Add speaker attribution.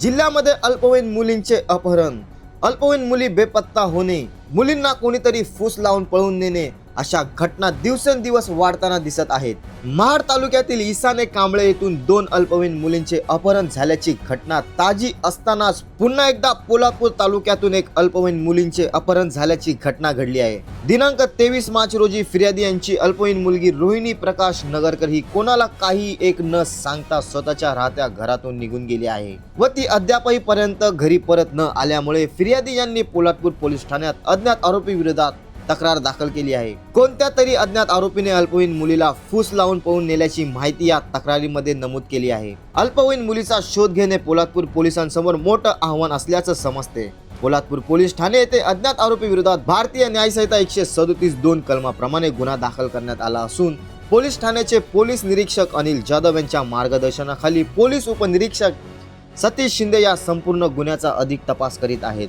Speaker 1: जिल्ह्यामध्ये अल्पवयीन मुलींचे अपहरण. अल्पवयीन मुली बेपत्ता होणे. मुलींना कोणीतरी फूस लावून पळून नेणे. अशा घटना दिवसेंदिवस वाढताना दिसत आहेत. महाड तालुक्यातील इसाने कांबळे येथून दोन अल्पवयीन मुलींचे अपहरण झाल्याची घटना ताजी असतानाच पुन्हा एकदा पोलापूर तालुक्यातून एक अल्पवयीन मुलींचे अपहरण झाल्याची घटना घडली आहे. दिनांक तेवीस मार्च रोजी फिर्यादी यांची अल्पवयीन मुलगी रोहिणी प्रकाश नगरकर ही कोणाला काही एक न सांगता स्वतःच्या राहत्या घरातून निघून गेली आहे. व ती अद्यापही पर्यंत घरी परत न आल्यामुळे फिर्यादी यांनी पोलादपूर पोलीस ठाण्यात अज्ञात आरोपी विरोधात तक्रार दाखल केली आहे. कोणत्या तरी अज्ञात आरोपीने अल्पवयीन मुलीला फूस लावून पळून नेल्याची माहिती या तक्रारीमध्ये नमूद केली आहे. अल्पवयीन मुलीचा शोध घेणे पोलादपूर पोलिसांसमोर मोठं आव्हान असल्याचं समजते. पोलादपूर पोलीस ठाणे येथे अज्ञात आरोपी विरोधात भारतीय न्यायसंहिता एकशे सदोतीस दोन कलमाप्रमाणे गुन्हा दाखल करण्यात आला असून पोलीस ठाण्याचे पोलीस निरीक्षक अनिल जाधव यांच्या मार्गदर्शनाखाली पोलीस उपनिरीक्षक सतीश शिंदे या संपूर्ण गुन्ह्याचा अधिक तपास करीत आहेत.